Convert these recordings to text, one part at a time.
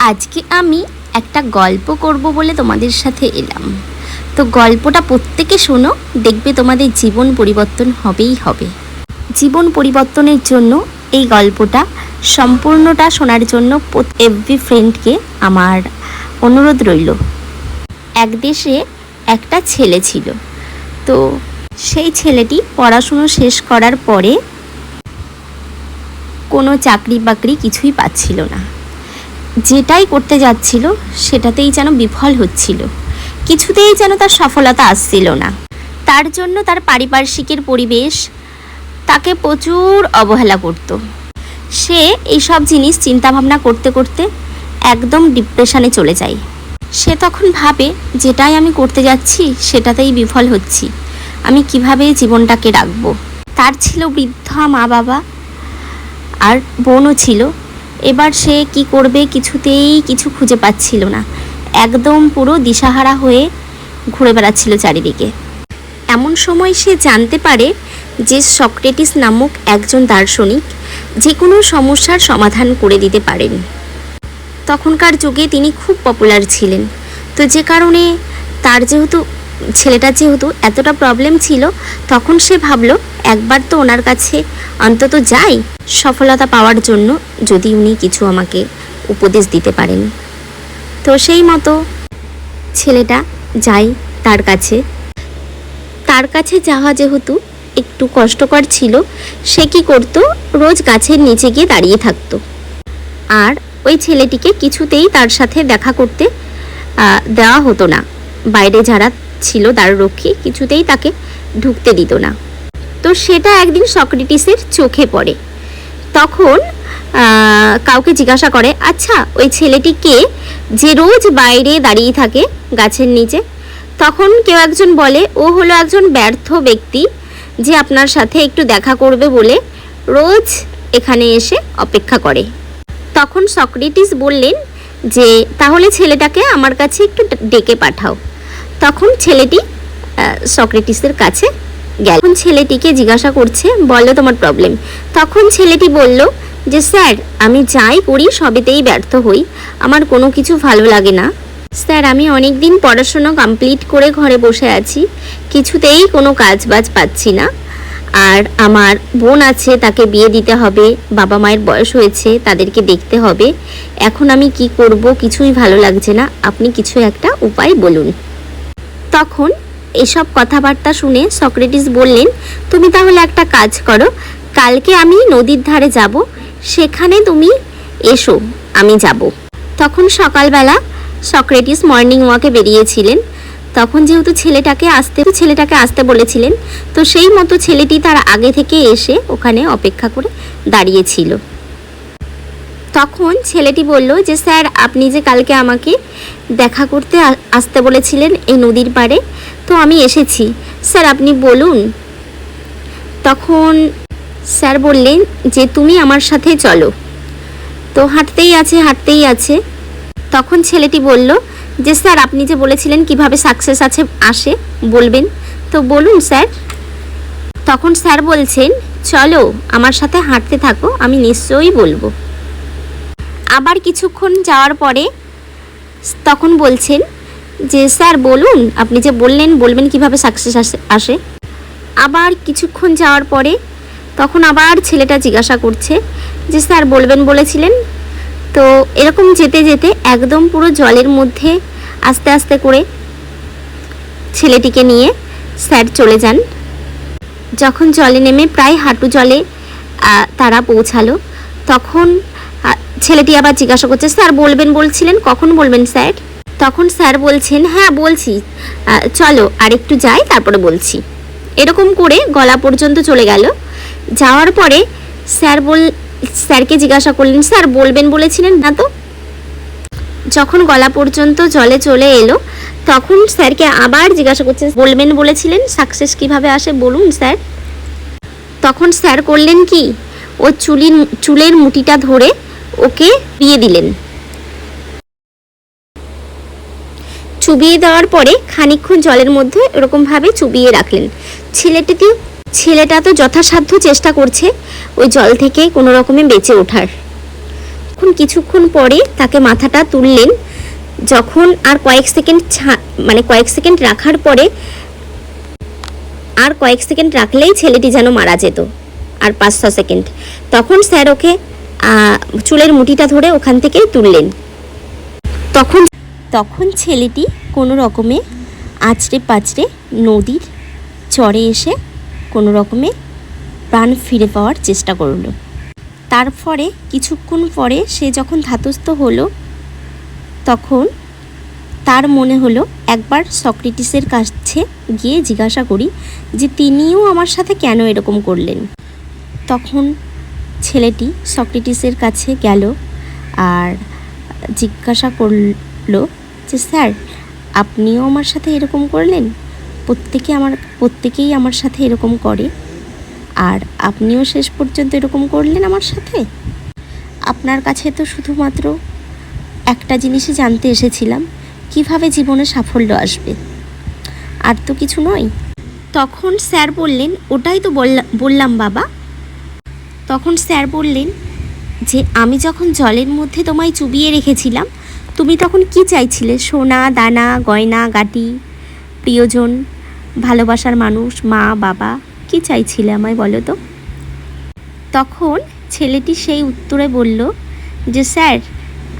আজকে আমি একটা গল্প করব বলে তোমাদের সাথে এলাম। তো গল্পটা প্রত্যেকে শোনো, দেখবে তোমাদের জীবন পরিবর্তন হবেই হবে। জীবন পরিবর্তনের জন্য এই গল্পটা সম্পূর্ণটা শোনার জন্য এভরি ফ্রেন্ডকে আমার অনুরোধ রইল। এক দেশে একটা ছেলে ছিল। তো সেই ছেলেটি পড়াশুনো শেষ করার পরে কোনো চাকরি বাকরি কিছুই পাচ্ছিল না। যেটাই করতে যাচ্ছিল, সেটাতেই যেন বিফল হচ্ছিল। কিছুতেই যেন তার সফলতা আসছিল না। তার জন্য তার পারিপার্শ্বিকের পরিবেশ তাকে প্রচুর অবহেলা করত। সে এইসব জিনিস চিন্তাভাবনা করতে করতে একদম ডিপ্রেশনে চলে যায়। সে তখন ভাবে, যেটাই আমি করতে যাচ্ছি, সেটাতেই বিফল হচ্ছি। আমি কীভাবে জীবনটাকে রাখব? তার ছিল বৃদ্ধা মা বাবা আর বোনও ছিল। এবার সে কি করবে কিছুতেই কিছু খুঁজে পাচ্ছিল না। একদম পুরো দিশাহারা হয়ে ঘুরে বেড়াচ্ছিল চারিদিকে। এমন সময় সে জানতে পারে যে সক্রেটিস নামক একজন দার্শনিক যে কোনো সমস্যার সমাধান করে দিতে পারেন। তখনকার যুগে তিনি খুব পপুলার ছিলেন। তো যে কারণে তার যেহেতু ছেলেটার যেহেতু এতটা প্রবলেম ছিল, তখন সে ভাবলো, একবার তো ওনার কাছে অন্তত যাই সফলতা পাওয়ার জন্য, যদি উনি কিছু আমাকে উপদেশ দিতে পারেন। তো সেই মতো ছেলেটা যায় তার কাছে। তার কাছে যাওয়া যেহেতু একটু কষ্টকর ছিল, সে কি করত? রোজ গাছের নিচে গিয়ে দাঁড়িয়ে থাকতো। আর ওই ছেলেটিকে কিছুতেই তার সাথে দেখা করতে দেওয়া হতো না। বাইরে যারা ছিল দ্বাররক্ষী কিছুতেই তাকে ঢুকতে দিত না। তো সেটা একদিন সক্রেটিসের চোখে পড়ে। তখন কাউকে জিজ্ঞাসা করে আচ্ছা ওই ছেলেটি কে যে রোজ বাইরে দাঁড়িয়ে থাকে গাছের নিচে? তখন কেউ একজন বলে, ও হলো একজন ব্যর্থ ব্যক্তি যে আপনার সাথে একটু দেখা করবে বলে রোজ এখানে এসে অপেক্ষা করে। তখন সক্রেটিস বললেন যে, তাহলে ছেলেটাকে আমার কাছে একটু ডেকে পাঠাও। তখন ছেলেটি সক্রেটিসের কাছে গেল। তখন ছেলেটিকে জিজ্ঞাসা করছে বলো তোমার প্রবলেম তখন ছেলেটি বলল, যে স্যার, আমি যাই করি সবেতেই ব্যর্থ হই। আমার কোনো কিছু ভালো লাগে না। স্যার, আমি অনেক দিন পড়াশোনা কমপ্লিট করে ঘরে বসে আছি। কিছুতেই কোনো কাজ বাজ পাচ্ছি না। আর আমার বোন আছে, তাকে বিয়ে দিতে হবে। বাবা মায়ের বয়স হয়েছে, তাদেরকে দেখতে হবে। এখন আমি কি করব? কিছুই ভালো লাগছে না। আপনি কিছু একটা উপায় বলুন। তখন এসব কথাবার্তা শুনে সক্রেটিস বললেন, তুমি তাহলে একটা কাজ করো, কালকে আমি নদীর ধারে যাব, সেখানে তুমি এসো, আমি যাব। তখন সকালবেলা সক্রেটিস মর্নিং ওয়াকে বেরিয়েছিলেন। তখন যেহেতু ছেলেটাকে আসতে ছেলেটাকে আসতে বলেছিলেন, তো সেই মতো ছেলেটি তার আগে থেকে এসে ওখানে অপেক্ষা করে দাঁড়িয়েছিল তখন ছেলেটি বলল যে, স্যার, আপনি যে কালকে আমাকে দেখা করতে আসতে বলেছিলেন এই নদীর পাড়ে, তো আমি এসেছি। স্যার, আপনি বলুন। তখন স্যার বললেন যে, তুমি আমার সাথে চলো। তো হাঁটতেই আছে হাঁটতেই আছে। তখন ছেলেটি বলল যে, স্যার, আপনি যে বলেছিলেন কীভাবে সাকসেস আছে, আসে, বলবেন। তো বলুন, স্যার। তখন স্যার বলছেন, চলো, আমার সাথে হাঁটতে থাকো, আমি নিশ্চয়ই বলব। আবার কিছুক্ষণ যাওয়ার পরে তখন বলছেন যে, স্যার, বলুন, আপনি যে বললেন, বলবেন কীভাবে সাকসেস আসে আবার কিছুক্ষণ যাওয়ার পরে তখন আবার ছেলেটা জিজ্ঞাসা করছে যে, স্যার, বলবেন বলেছিলেন? তো এরকম যেতে যেতে একদম পুরো জলের মধ্যে আস্তে আস্তে করে ছেলেটিকে নিয়ে স্যার চলে যান। যখন জলে নেমে প্রায় হাঁটু জলে তারা পৌঁছালো, তখন ছেলেটি আবার জিজ্ঞাসা করছে, স্যার বলবেন, বলছিলেন? কখন বলবেন, স্যার? তখন স্যার বলছেন হ্যাঁ বলছি। চলো আর একটু যাই, তারপরে বলছি। এরকম করে গলা পর্যন্ত চলে গেল। যাওয়ার পরে স্যার বল, স্যারকে জিজ্ঞাসা করলেন, স্যার বলবেন, বলেছিলেন না তো? যখন গলা পর্যন্ত জলে চলে এলো, তখন স্যারকে আবার জিজ্ঞাসা করছে, বলবেন, বলেছিলেন? সাকসেস কীভাবে আসে? বলুন, স্যার। তখন স্যার করলেন কি? ও চুলির, চুলের মুটিটা ধরে ওকে বিয়ে দিলেন। চুবিয়ে দেওয়ার পরে খানিকক্ষণ জলের মধ্যে এরকমভাবে চুবিয়ে রাখলেন। ছেলেটিতে ছেলেটা তো যথাসাধ্য চেষ্টা করছে ওই জল থেকে কোনো রকমে বেঁচে ওঠার। তখন কিছুক্ষণ পরে তাকে মাথাটা তুললেন। যখন আর কয়েক সেকেন্ড মানে কয়েক সেকেন্ড রাখার পরে আর কয়েক সেকেন্ড রাখলেই ছেলেটি যেন মারা যেত, আর পাঁচ ছ সেকেন্ড। তখন স্যার ওকে চুলের মুঠিটা ধরে ওখান থেকে তুললেন। তখন তখন ছেলেটি কোনো রকমে আছড়ে পাচড়ে নদীর চরে এসে কোনো রকমে প্রাণ ফিরে পাওয়ার চেষ্টা করল। তারপরে কিছুক্ষণ পরে সে যখন ধাতস্থ হলো, তখন তার মনে হলো, একবার সক্রেটিসের কাছে গিয়ে জিজ্ঞাসা করি যে তিনিও আমার সাথে কেন এরকম করলেন? তখন ছেলেটি সক্রেটিসের কাছে গেল আর জিজ্ঞাসা করল যে, স্যার, আপনিও আমার সাথে এরকম করলেন? প্রত্যেকে আমার, প্রত্যেকেই আমার সাথে এরকম করে। আর আপনিও শেষ পর্যন্ত এরকম করলেন আমার সাথে? আপনার কাছে তো শুধুমাত্র একটা জিনিসই জানতে এসেছিলাম, কীভাবে জীবনে সাফল্য আসবে? আর তো কিছু নয়? তখন স্যার বললেন, ওটাই তো বললা- বললাম বাবা তখন স্যার বললেন, যে আমি যখন জলের মধ্যে তোমায় চুবিয়ে রেখেছিলাম, তুমি তখন কি চাইছিলে? সোনা, দানা, গয়না, গাটি, প্রিয়জন, ভালোবাসার মানুষ, মা, বাবা, কি চাইছিলে আমায় বলো তো? তখন ছেলেটি সেই উত্তরে বলল, যে স্যার,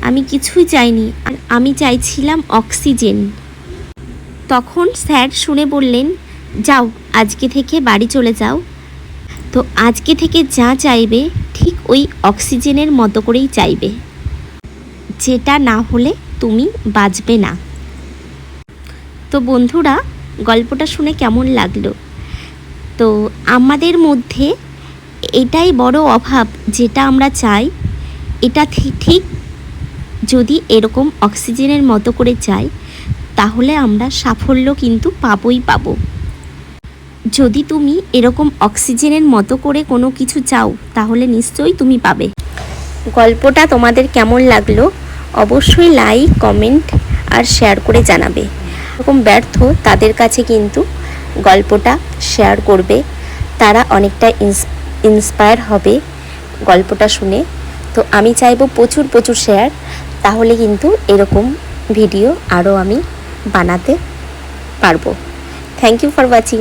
আমি কিছুই চাইনি, আমি চাইছিলাম অক্সিজেন। তখন স্যার শুনে বললেন, যাও, আজকে থেকে বাড়ি চলে যাও তো আজকে থেকে যা চাইবে, ঠিক ওই অক্সিজেনের মতো করেই চাইবে। যেটা না হলে তুমি বাঁচবে না। তো বন্ধুরা, গল্পটা শুনে কেমন লাগল? তো আমাদের মধ্যে এটাই বড় অভাব যেটা আমরা চাই, এটা ঠিক যদি এরকম অক্সিজেনের মতো করে চাই, তাহলে আমরা সাফল্য কিন্তু পাবই পাবো। যদি তুমি এরকম অক্সিজেনের মতো করে কোনো কিছু চাও, তাহলে নিশ্চয়ই তুমি পাবে। গল্পটা তোমাদের কেমন লাগল অবশ্যই লাইক, কমেন্ট আর শেয়ার করে জানাবে। এরকম ব্যর্থ তাদের কাছে কিন্তু গল্পটা শেয়ার করবে। তারা অনেকটা ইন্সপায়ার হবে গল্পটা শুনে। তো আমি চাইব প্রচুর প্রচুর শেয়ার। তাহলে কিন্তু এরকম ভিডিও আরও আমি বানাতে পারব। Thank you for watching